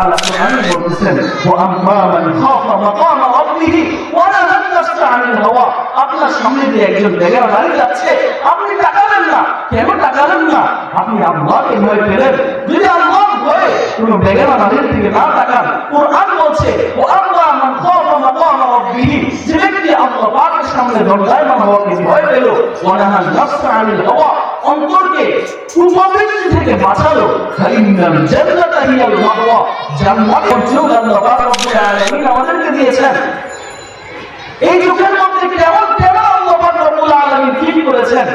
আল্লাহ কোরআনে বলতেছেন ওয়াম্মা মান খাফা মাকামা রাব্বিহি ওয়া নাহা আনিল হাওয়া। আপনার সামনে দিয়ে একজন বেগার নারী যাচ্ছে, আপনি তাকালেন না। কেন তাকালেন না? আপনি আল্লাহকে ভয় পেলেন। যদি আল্লাহ ভয়ে কোনো বেগার নারীর দিকে না তাকান, কোরআন বলছে ওয়াম্মা মান খাফা মাকামা রাব্বিহি। যে ব্যক্তি আল্লাহ পাকের সামনে দণ্ডায়মান হওয়াকে ভয় পেল ওয়া নাহা আন-নাফসা আনিল হাওয়া। অন্তরকে কুমবৃত্তি থেকে বাঁচালো। ফাইনাল জান্নাতা হিয়াল মাওয়া জান্নাতের যোগ আল্লাহ রব্বুল আলামিন আমাদেরকে দিয়েছেন। এই যুগের মধ্যে কেমন কেমন আল্লাহ রব্বুল আলামিন ঠিক করেছেন?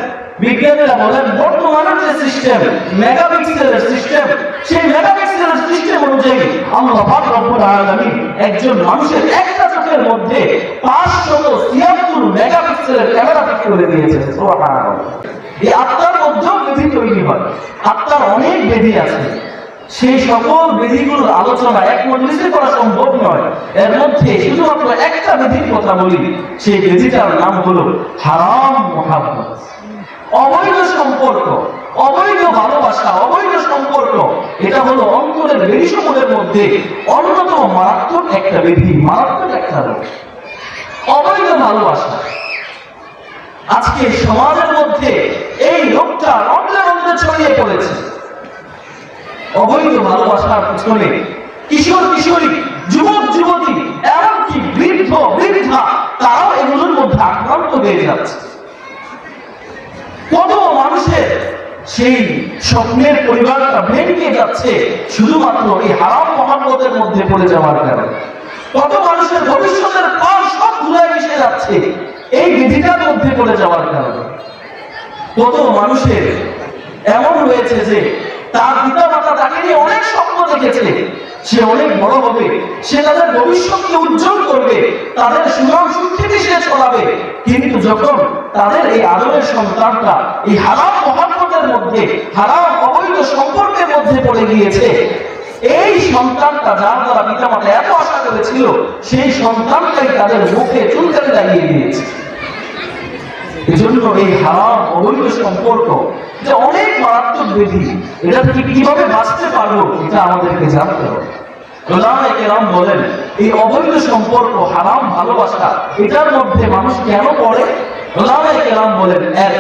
বিজ্ঞানীরা বলেন, বর্তমানের যে সিস্টেম, মেগাপিক্সেলের সিস্টেম, সেই মেগাপিক্সেলের সিস্টেম অনুযায়ী আল্লাহ পাক রব্বুল আলামিন একজন মানুষের একটা চোখের মধ্যে 576 মেগাপিক্সেলের ক্যামেরা ফিট করে দিয়েছেন। সুবহানাল্লাহ। এই আত্মার মধ্যেও বেধি তৈরি হয়। আত্মার অনেক বেধি আছে। সেই সকল বিধিগুলোর আলোচনা এক মজলিসে করা সম্ভব নয়। এর মধ্যে শুধুমাত্র একটা বিধির কথা বলি, সেই বিধিটার নাম হলো হারাম মোহাম্মদ অবৈধ সম্পর্ক, অবৈধ ভালোবাসা, অবৈধ সম্পর্ক, এটা হলো অন্তরের বেদি সমূহের মধ্যে অন্যতম মারাত্মক একটা বিধি মারাত্মক একটা রোগ। অবৈধ ভালোবাসা। আজকে সমাজের মধ্যে এই রোগটা রন্ধ্রে রন্ধ্রে ছড়িয়ে পড়েছে। অবৈধ ভালোবাসার পিছনে কিশোর কিশোরী, যুবক যুবতী, এমনকি বৃদ্ধ, বৃদ্ধা, তারাও এগুলোর মধ্যে আক্রান্ত হয়ে যাচ্ছে। কত মানুষের সেই স্বপ্নের পরিবারটা ভেঙে যাচ্ছে শুধুমাত্র এই হারাম মহাব্বতের মধ্যে পড়ে যাওয়ার কারণে। কত মানুষের ভবিষ্যতের পর সব ধুলায় মিশে যাচ্ছে। এই বিধিটার মধ্যে পড়ে যাওয়ার কারণে কত মানুষের এমন হয়েছে যে তার পিতা মাতা তাকে নিয়ে অনেক স্বপ্ন দেখেছে। সে অনেক বড় হবে, সে তাদের ভবিষ্যৎকে উজ্জ্বল করবে, তাদের সুনাম সুখ্যাতি সে ছড়াবে কিন্তু যখন তাদের এই আদরের সন্তানটা এই হারাম মহাব্বতের মধ্যে, হারাম অবৈধ সম্পর্কের মধ্যে পড়ে গিয়েছে, এই সন্তানটা যার দ্বারা পিতা মাতা এত আশা করেছিল, সেই সন্তানটাই তাদের মুখে চুলকাতে লাগিয়ে দিয়েছে। এজন্য এই হারাম অবৈধ সম্পর্ক যে অনেক মারাত্মক এটা থেকে কীভাবে বাঁচতে পারব এটা আমাদেরকে জানতে হবে। বলেন, এই অবৈধ সম্পর্ক, হারাম ভালোবাসা, এটার মধ্যে মানুষ কেন পড়ে? ওলামায়ে কেরাম বলেন, এক,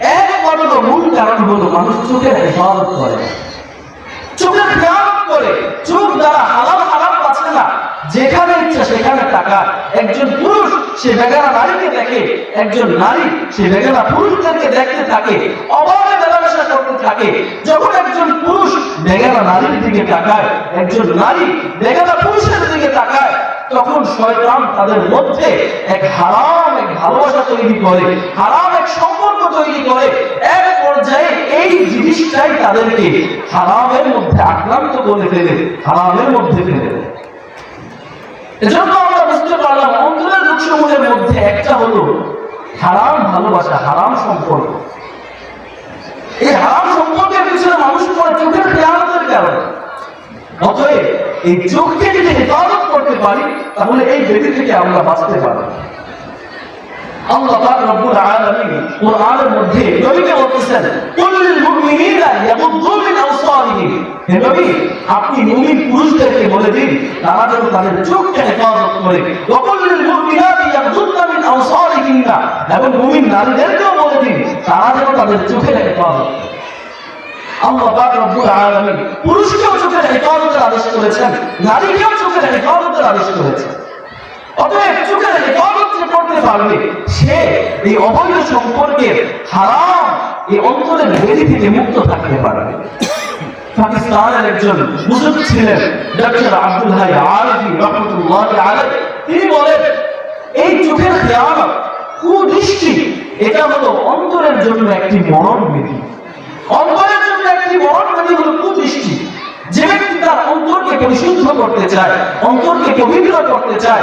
একমাত্র মূল কারণ হলো মানুষ চোখের হেফাজত করে। চোখের খেয়াল করে, চোখ দ্বারা হালাল হারাম না, যেখানে ইচ্ছা সেখানে টাকা একজন পুরুষ সে নারীকে দেখে, একজন নারী সে পুরুষদেরকে দেখতে থাকে মেলামেশা করতে থাকে। যখন একজন পুরুষ নারীর দিকে তাকায়, একজন নারী পুরুষের দিকে তাকায়, তখন শয়তান তাদের মধ্যে এক হারাম, এক ভালোবাসা তৈরি করে, হারাম, এক সম্পর্ক তৈরি করে। এক পর্যায়ে এই জিনিসটাই তাদেরকে হারামের মধ্যে আক্রান্ত করে ফেলে, হারামের মধ্যে ফেলে। এজন্য আমরা বুঝতে পারলাম অন্তরের মধ্যে একটা হলো হারাম ভালোবাসা, হারাম সম্পর্ক এই হারাম সম্পর্কের পিছনে মানুষ পড়ে চোখের খেয়ালতের কারণে। অতএব এই চোখকে যদি হেফাজত করতে পারি, তাহলে এই বেদি থেকে আমরা বাঁচতে পারব। আল্লাহ মধ্যে আপনি মুমিন পুরুষদেরকে বলে দিন, তারা যেন তাদের চোখকে হেফাজত করে। এবং মুমিন নারীদেরকেও বলে দিন, তারা যেন তাদের চোখের হেফাজত পুরুষকেও চোখের হেফাজতের আদেশ করেছেন, নারীকেও চোখের হেফাজতের আদেশ করেছেন। কুদৃষ্টি, এটা হলো অন্তরের জন্য একটি মরণ বিধি অন্তরের জন্য একটি মরণ হলো কুদৃষ্টি। যে ব্যক্তি তার অন্তরকে পরিশুদ্ধ করতে চায়, অন্তরকে পবিত্র করতে চায়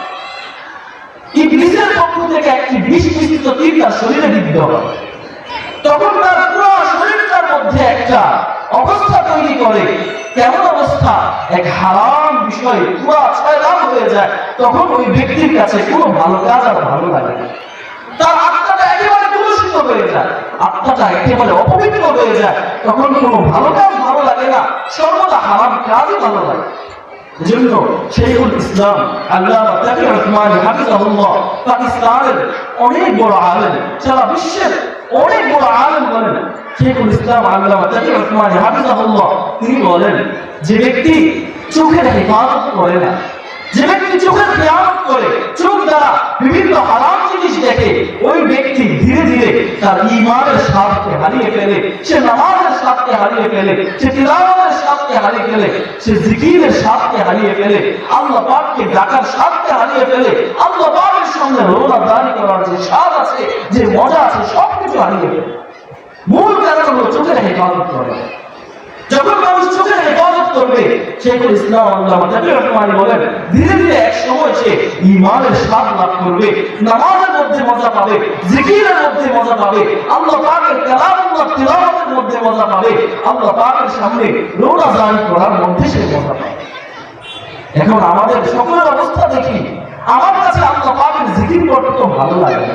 ইবলিসের পক্ষ থেকে একটি বিষ মিশ্রিত তীর তার শরীরে বিদ্ধ হয়। তখন তার পুরো শরীরটার মধ্যে একটা অবস্থা তৈরি করে। কেমন অবস্থা? এক হারাম বিষয় পুরো ছয়লাভ হয়ে যায়। তখন ওই ব্যক্তির কাছে কোনো ভালো কাজ আর ভালো লাগে তার আত্মাটা একেবারে কলুষিত হয়ে যায়। আত্মাটা একেবারে অপবিত্র হয়ে যায়। তখন কোনো ভালো কাজ ভালো লাগে না। সর্বদা হারাম কাজই ভালো লাগে। এজন্য শেখুল ইসলাম আল্লাহ তাকে রহমান হাফিজাহুল্লাহ পাকিস্তানের অনেক বড় আলেম, সারা বিশ্বের অনেক বড় আলেম বলেন। শেখুল ইসলাম আল্লাহ তাকে রহমান হাফিজাহুল্লাহ, তিনি বলেন, যে ব্যক্তি চোখের হেফাজত করে না যে ব্যক্তি চোখের খেয়ালত করে, চোখ দ্বারা বিভিন্ন হারাম জিনিস দেখে, ওই ব্যক্তি ধীরে ধীরে তার ইমানের হারিয়ে ফেলে, সে নামাজের স্বাদকে হারিয়ে ফেলে, সে হারিয়ে ফেলে, সে জিকিরের হারিয়ে ফেলে, আল্লাহ পাককে ডাকার স্বাদকে হারিয়ে ফেলে, আল্লাহ পাকের সঙ্গে রোনা দাঁড়ি করার যে স্বাদ আছে, যে মজা আছে, সবকিছু হারিয়ে ফেলে। মূল কারণ হলো চোখের হেফাজত করে। যখন মানুষ হেফাজত করবে ইসলাম আল্লাহ রহমানি বলেন, ধীরে ধীরে এক সময় সে ইমানের স্বাদ লাভ করবে, নামাজের মধ্যে মজা পাবে, জিকিরের মধ্যে মজা পাবে, আল্লাহ পাকের মধ্যে মজা পাবে, আল্লাহ পাকের সামনে করার মধ্যে সে মজা পাবে এখন আমাদের সকলের অবস্থা দেখি, আমার কাছে আল্লাহ পাকের জিকির করতে তো ভালো লাগে।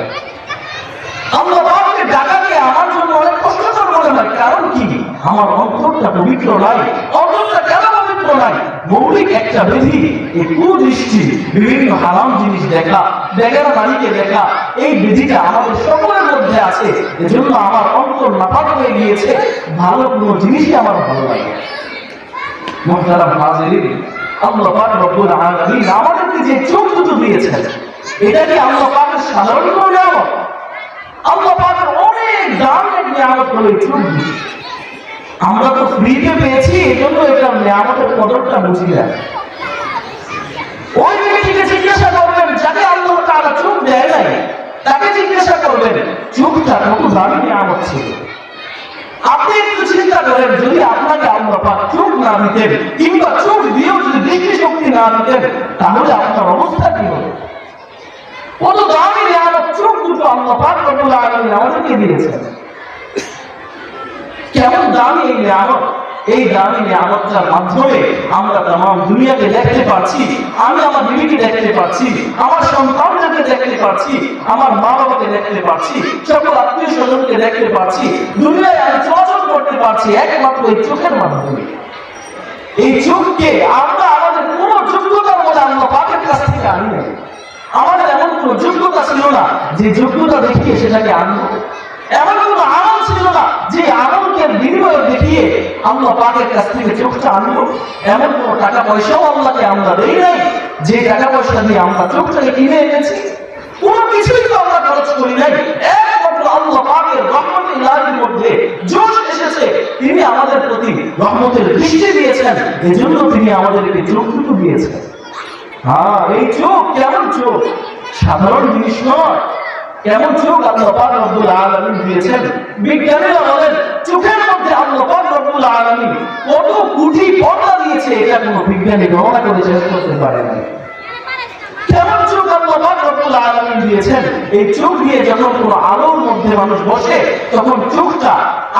আল্লাহ ডাকাকে আমার জন্য অনেক কষ্টকর মনে হয় কারণ কি? আমার অন্তরটা পবিত্র নাই, অন্তরটা কেন পবিত্র নাই? মৌলিক একটা বিধি, এই কুদৃষ্টি, বিভিন্ন হারাম জিনিস দেখা, বেগারা নারীকে দেখা, এই বিধিটা আমাদের সকলের মধ্যে আছে। এজন্য আমার অন্তর নাপাক হয়ে গিয়েছে, ভালো কোনো জিনিসই আমার ভালো লাগে না। মোহতারাম আল্লাহ পাক রব্বুল আলামিন আমাদেরকে যে চোখ দুটো দিয়েছেন এটা কি আল্লাহ সাধারণ আল্লাহ অনেক দামের নিয়ামত হলো আমরা তো ফ্রিতে পেয়েছি, এজন্য এটা নিয়ামতের কদরটা বুঝি না ওই ব্যক্তিকে জিজ্ঞাসা করবেন যাকে আল্লাহ তাআলা চোখ দেয় নাই, তাকে জিজ্ঞাসা করবেন চোখটা কত দামি নিয়ামত ছিল? আপনি একটু চিন্তা করেন, যদি আপনাকে আল্লাহ পাক চোখ না দিতেন, কিংবা চোখ দিয়েও যদি দৃষ্টি শক্তি না দিতেন, তাহলে আপনার অবস্থা কি হবে? কত দামি নিয়ামত চোখ দুটো আল্লাহ পাক রব্বুল আলামিন আমাদেরকে দিয়েছেন। কেমন দামি এই নিয়ামত? এই দামি নিয়ামতটার মাধ্যমে আমরা তাম দুনিয়াকে দেখতে পাচ্ছি, আমি আমার বিবিকে দেখতে পাচ্ছি, আমার সন্তানদেরকে দেখতে পাচ্ছি, আমার মা বাবাকে দেখতে পাচ্ছি, সকল আত্মীয় স্বজনকে দেখতে পাচ্ছি, দুনিয়ায় আমি চলাচল করতে পারছি একমাত্র এই চোখের মাধ্যমে। এই চোখকে আমরা আমাদের কোন যোগ্যতার বলে আল্লাহ পাকের কাছ থেকে আনি আমাদের এমন কোন যোগ্যতা ছিল না যে যোগ্যতা দেখিয়ে সেটাকে আনব। এমন কোন আমল ছিল না যে বিনিময়ে দেখিয়ে পাকের কাছ থেকে এমন টাকা পয়সাও আল্লাহকে আমরা দেই নাই। যে টাকা পয়সা দিয়ে আমরা চোখটাকে কিনে এনেছি, কোনো কিছুই তো আমরা খরচ করি নাই। আমাদের প্রতি দিয়েছেন। তিনি আমাদেরকে দিয়েছেন। হ্যাঁ এই চোখ কেমন চোখ? সাধারণ জিনিস নয়। কেমন চোখ আল্লাহ পাক দিয়েছেন চোখের মধ্যে আল্লাহ পাক রব্বুল আলামিন কত কোটি পর্দা দিয়েছে এটা কোনো বিজ্ঞানী গণনা করে শেষ করতে পারে না কেমন চোখ আল্লাহ রব্বুল আলামিন দিয়েছেন? এই চোখ দিয়ে যখন কোনো আলোর মধ্যে মানুষ বসে, তখন চোখটা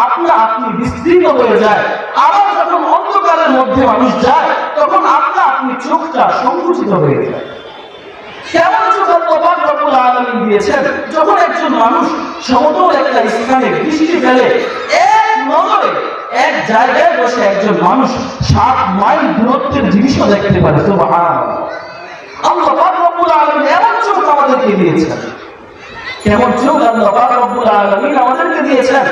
আপনা আপনি বিস্তৃত হয়ে যায়। আবার যখন অন্ধকারের মধ্যে মানুষ যায়, তখন আপনা আপনি চোখটা সংকুচিত হয়ে যায়। কেমন চোখ আল্লাহ রব্বুল দিয়েছেন? যখন একজন মানুষ সমতল একটা স্থানে দৃষ্টি ফেলে নজরে এক জায়গায় বসে একজন মানুষ সাত মাইল দূরত্বের জিনিসও দেখতে পারে তো আমাদেরকে দিয়েছেন। কেমন চোখ আল্লাহ রব্বুল আলামিন আমাদেরকে দিয়েছেন।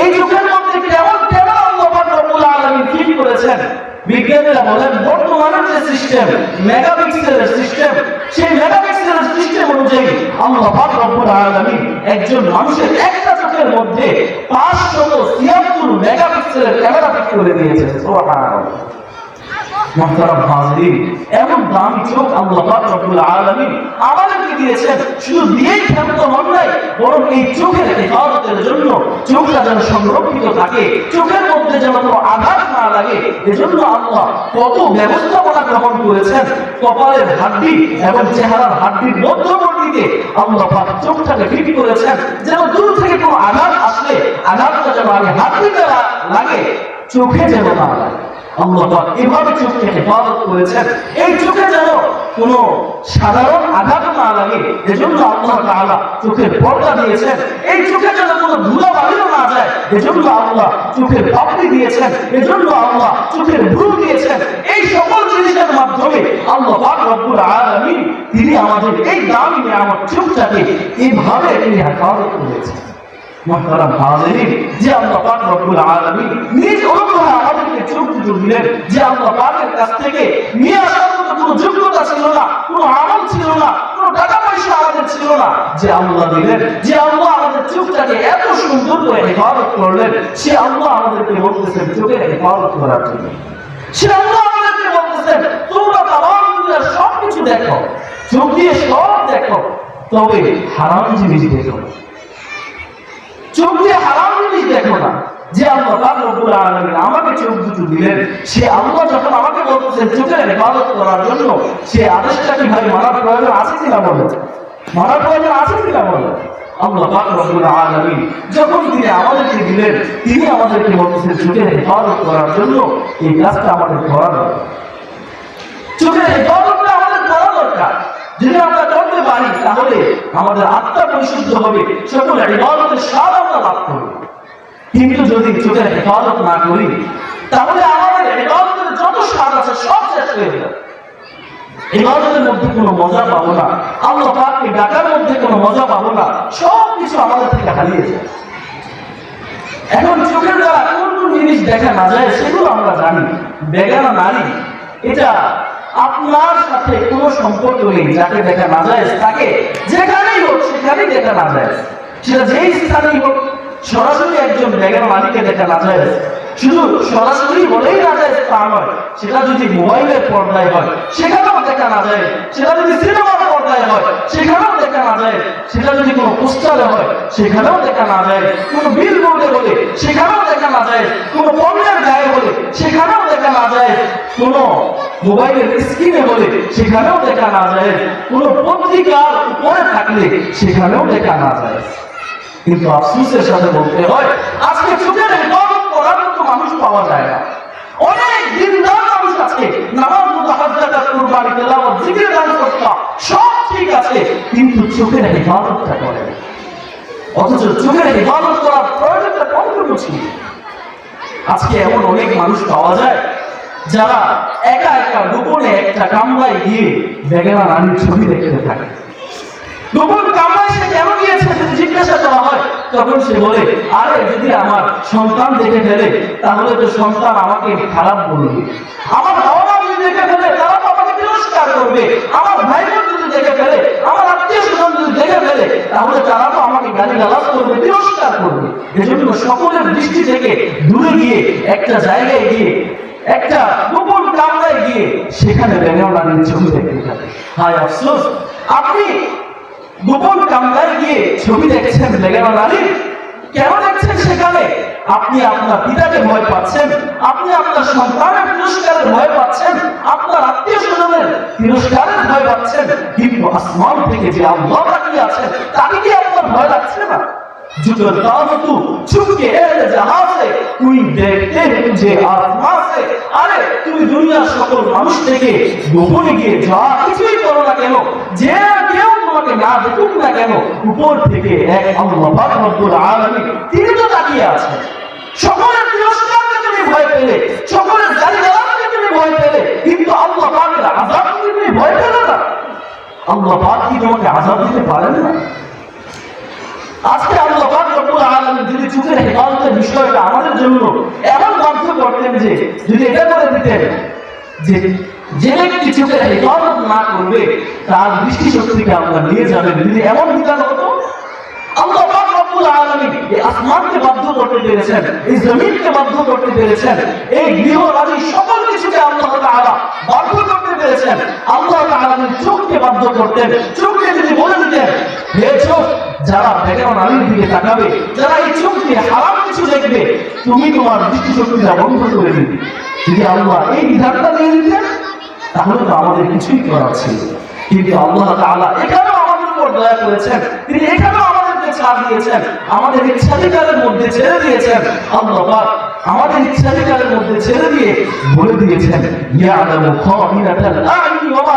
এই চোখের মধ্যে কেমন কেমন আল্লাহ রব্বুল আলামিন ফিট করেছেন। বিজ্ঞানীরা বলেন বর্তমানের যে সিস্টেম মেগাপিক্সেলের সিস্টেম সেই মেগাপিক্সেলের সিস্টেম অনুযায়ী আল্লাহ পাক রব্বুল আলামিন একজন মানুষের একটা চোখের মধ্যে 576 মেগাপিক্সেলের ক্যামেরা ফিট করে দিয়েছেন। সুবহানাল্লাহ। মোহতারাম হাজরিন গ্রহণ করেছেন। কপালের হাড্ডি এবং চেহারার হাড্ডির মধ্যবর্তীতে আল্লাহ পাক চোখটাকে ফিট করেছেন, যেন দূর থেকে কোনো আঘাত আসলে, আঘাতটা যেন আগে হাড্ডিতে লাগে, চোখে যেন না লাগে। হেফাজত করেছেন। এই চোখে যেন কোনো সাধারণ না লাগে চোখের এই চোখে যেন কোনো না যায় পাপড়ি দিয়েছেন, এজন্য আল্লাহ চোখের ভ্রু দিয়েছেন। এই সকল জিনিসের মাধ্যমে আল্লাহ পাক রব্বুল তিনি আমাদের এই দামি নিয়ামত চোখটাকে এইভাবে তিনি হেফাজত করেছেন। ছিল না ছিল না টাকা পয়সা আমাদের ছিল না। যে যে এত সুন্দর করে করলেন, সে আমাদেরকে করার জন্য। সে আমাদেরকে বলতেছেন, তোমরা তামাম দুনিয়ার সব দেখো, চোখ দিয়ে সব দেখো, তবে হারাম জিনিস দেখো। চোখ দিয়ে হারাম দেখো না। যে আমাকে চোখ দুটো দিলেন, সে যখন আমাকে বলতেছেন চোখের করার জন্য, সে আদেশটা কি ভাই মানার প্রয়োজন আছে কিনা বলে? মানার প্রয়োজন আছে কিনা বলে? আল্লাহ পাক রব্বুল আলামিন যখন তিনি আমাদেরকে দিলেন, তিনি আমাদেরকে বলতেছেন চোখের করার জন্য এই কাজটা আমাদের করা চোখের দরকার যদি আমরা করতে পারি, তাহলে আমাদের আত্মা পরিশুদ্ধ হবে সকল ইবাদতের স্বাদ আমরা লাভ করব। কিন্তু যদি চোখের হেফাজত না করি, তাহলে আমাদের ইবাদতের যত স্বাদ আছে, সব শেষ হয়ে যাবে। ইবাদতের মধ্যে কোনো মজা পাবো না। আল্লাহ পাককে ডাকার মধ্যে কোনো মজা পাবো না। সব কিছু আমাদের থেকে হারিয়ে যায়। এখন চোখের দ্বারা কোন কোন জিনিস দেখা না যায়, সেগুলো আমরা জানি। বেগানা নারী, এটা আপনার সাথে কোন সম্পর্ক নেই, যাকে দেখা না যায়, তাকে যেখানেই হোক, সেখানেই দেখা না যায়। সেটা যেই স্থানেই হোক, সরাসরি একজন জায়গার মালিকের দেখা না যায়। শুধু সরাসরি বলেই না যায় তা নয়, সেটা যদি মোবাইলের পর্দায় হয়, সেখানেও দেখা না যায়। সেটা যদি সিনেমার পর্দায় হয়, সেখানেও দেখা না যায়। সেটা যদি কোনো পোস্টারে হয়, সেখানেও দেখা না যায়। কোনো বিল বোর্ডে হলে, সেখানেও দেখা না যায়। কোনো পণ্যের গায়ে হলে, সেখানেও দেখা না যায়। কোনো মোবাইলের স্ক্রিনে বলে সেখানেও দেখা না যায়। কোনো পত্রিকার উপরে থাকলে, সেখানেও দেখা না যায়। কিন্তু আফসোসের সাথে বলতে হয়, আজকে চোখের পাওয়া যায় না। অনেক দিনদার মানুষ আছে নামাজ মুতাহাজ্জাত কুরবানি তেলাওয়াত জিকির দান করতা সব ঠিক আছে, কিন্তু চোখের হেফাজতটা করে। অথচ চোখের হেফাজত করার প্রয়োজনটা কতটুকু ছিল? আজকে এমন অনেক মানুষ পাওয়া যায়, যারা একা একা গোপনে একটা কামরায় গিয়ে বেগেনা রানীর ছবি দেখতে থাকে। তখন সে বলে, আরে, যদি আমার সন্তান দেখে ফেলে, তাহলে তো সন্তান আমাকে খারাপ বলবে। আমার বাবা মা যদি দেখে ফেলে, তারা তো আমাকে তিরস্কার করবে। আমার ভাই বোন যদি দেখে ফেলে, আমার আত্মীয় স্বজন যদি দেখে ফেলে, তাহলে তারা তো আমাকে গালি গালাজ করবে, তিরস্কার করবে। এজন্য সকলের দৃষ্টি থেকে দূরে গিয়ে, একটা জায়গায় গিয়ে, একটা গোপন কামরায় গিয়ে, সেখানে বেঙ্গল রানীর ছবি দেখতে থাকে। হায় আফসোস! আপনি গোপন কামরায় গিয়ে ছবি দেখছেন বেগানা আলী কেন দেখছেন সেখানে? আপনি আপনার পিতাকে ভয় পাচ্ছেন, আপনি আপনার সন্তানের পুরস্কারের ভয় পাচ্ছেন, আপনার আত্মীয় স্বজনের তিরস্কারের ভয় পাচ্ছেন। কিন্তু আসমান থেকে যে আল্লাহ তাকিয়ে আছেন, তাকে কি আপনার ভয় লাগছে না? जो दाम तू छुप के एहले जहां से তুই দেখতে যে আত্মা সে আরে তুমি দুনিয়ার সকল মানুষ থেকে গোপনে গিয়ে যা কিছুই করো না কেন যে কেউ তোমাকে না দেখুক না কেন উপর থেকে এক আল্লাহ পাক রব্বুল আলামিন তিনি তো তাকিয়ে আছেন সকলের তিরস্কারকে তুমি ভয় পেলে সকলের গালি গালাজকে তুমি ভয় পেলে কিন্তু আল্লাহ পাকের আযাব তুমি ভয় পেলে না আল্লাহ পাক কি তোমাকে আযাব দিতে পারেন না আজকে আল্লাহ পাক রব্বুল চোখের হেফাজতের বিষয়টা আমাদের জন্য এমন বাধ্য করতেন যে, যদি এটা করে দিতেন যে যে ব্যক্তি চোখের হেফাজত না করবে, তার দৃষ্টি শক্তিকে আমরা নিয়ে যাবেন। যদি এমন বিধান হতো, আল্লাহ করতে পেরেছেন, এই জমিনকে বাধ্য করতে পেরেছেন, এই গৃহ রাজি সকল আল্লাহ বাধ্য করতেন, চোখকে যদি বলে দিতেন যারা বেগানো নারীর দিকে তাকাবে, যারা এই দিয়ে হারাম কিছু দেখবে, তুমি তোমার দৃষ্টিশক্তিটা বন্ধ করে দিবে। যদি আল্লাহ এই বিধানটা দিয়ে দিতেন, তাহলে তো আমাদের কিছুই করার ছিল কিন্তু আল্লাহ তাআলা এখানেও আমাদের উপর দয়া করেছেন। তিনি এখানেও আমাদেরকে ছাড় দিয়েছেন। আমাদের ইচ্ছাধিকারের মধ্যে ছেড়ে দিয়েছেন। আল্লাহ পাক আমাদের ইচ্ছাধিকারের মধ্যে ছেড়ে দিয়ে বলে দিয়েছেন ইয়ালামু খামিনাতাল আ'ইনি ওয়া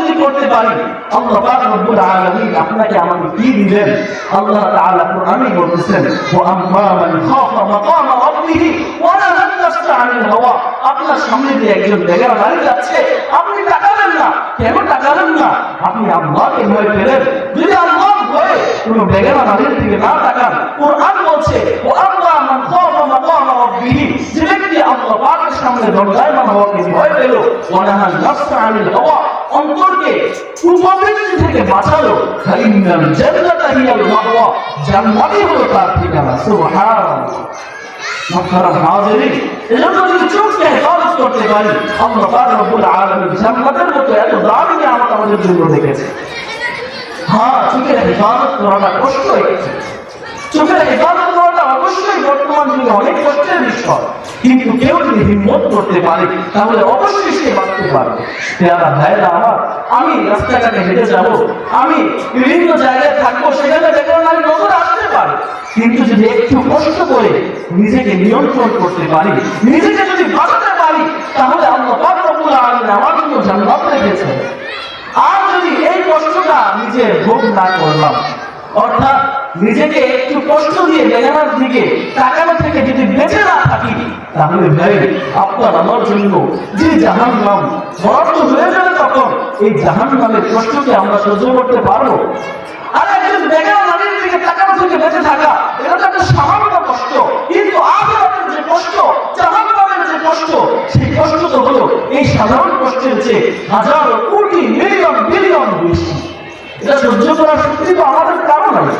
যদি করতে পারি, আল্লাহ পাক রব্বুল আলামিন আপনাকে আমাকে কি দিবেন? আল্লাহ তাআলা কোরআনে বলতেছেন ওয়া আম্মা মান খাফা মাকামা ওয়া হাওয়া। আপনার সামনে দিয়ে একজন বেগার নারী যাচ্ছে, আপনি তাকালেন না। কেন তাকালেন না? আপনি আল্লাহকে ভয় পেলেন। যদি আল্লাহ ভয়ে কোনো বেগানা নারীর দিকে না তাকান, কোরআন বলছে ও আল্লাহ মান খাফা মাকামা যে ব্যক্তি আল্লাহ পাকের সামনে হওয়াকে ভয় পেল ওয়া নাহা নাফসা আনিল হাওয়া। অন্তরকে কুপবৃত্তি থেকে বাঁচালো। ফাইনাল জান্নাতা হিয়াল মাওয়া জান্নাতই হলো তার ঠিকানা। সুবহানাল্লাহ। হাজিরিন এজন্য যদি চোখকে হেফাজত করতে পারি, আল্লাহ পাক রব্বুল আলামিন জান্নাতের মতো এত হ্যাঁ চোখের হেফাজত করাটা কষ্ট হয়ে গেছে। চোখের হেফাজত অবশ্যই বর্তমান যুগে অনেক কষ্টের বিষয়। কিন্তু কেউ যদি হিম্মত করতে পারে, তাহলে অবশ্যই সে বাঁচতে পারবে। পেয়ারা ভাইরা আমার, আমি রাস্তাঘাটে হেঁটে যাব, আমি বিভিন্ন জায়গায় থাকব, সেখানে দেখলাম আমি নজর আসতে পারে। কিন্তু যদি একটু কষ্ট করে নিজেকে নিয়ন্ত্রণ করতে পারি, নিজেকে যদি বাঁচাতে পারি, তাহলে আল্লাহ পাক রব্বুল আমার জন্য জান্নাত রেখেছেন। আর যদি এই কষ্টটা নিজে ভোগ না করলাম, অর্থাৎ নিজেকে একটু কষ্ট দিয়ে বেগানার দিকে তাকানো থেকে যদি বেঁচে না থাকি, তাহলে ভাই আপনার আমার জন্য যে জাহান নাম বরাদ্দ হয়ে যাবে তখন এই জাহান নামের কষ্টকে আমরা সহ্য করতে পারব। আর একজন নারীর দিকে তাকানো থেকে বেঁচে থাকা, এটা তো একটা সামান্য কষ্ট। কিন্তু আখেরাতের যে কষ্ট জাহান নামের যে কষ্ট, সেই কষ্ট তো হলো এই সাধারণ কষ্টের চেয়ে হাজার কোটি মিলিয়ন বিলিয়ন বেশি। এটা সহ্য করার শক্তি তো আমাদের কারও নাই।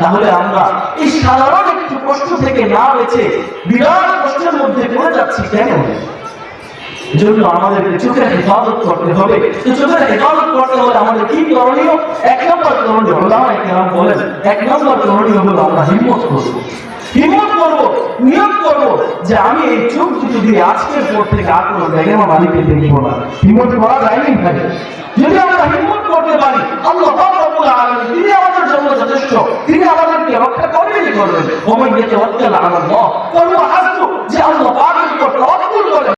তাহলে আমরা এই সাধারণ একটু কষ্ট থেকে না বেঁচে বিরাট কষ্টের মধ্যে পড়ে যাচ্ছি কেন? জন্য আমাদেরকে চোখের হেফাজত করতে হবে। চোখের হেফাজত করতে হলে আমাদের কি করণীয়? এক নম্বর করণীয় ওলামা একরাম বলেন, এক নম্বর করণীয় হলো আমরা হিম্মত করব। হিম্মত করব নিয়োগ করব যে আমি এই চোখ দুটো দিয়ে আজকের পর থেকে আর কোনো বেগেমা মালিককে দেখব না। হিম্মত করা যায়নি ভাই। যদি আমরা হিম্মত করতে পারি, আল্লাহ তিনি আমাদের যথেষ্ট। তিনি আমাদেরকে রক্ষা করবেন ওমন ইয়েতে যে আল্লাহ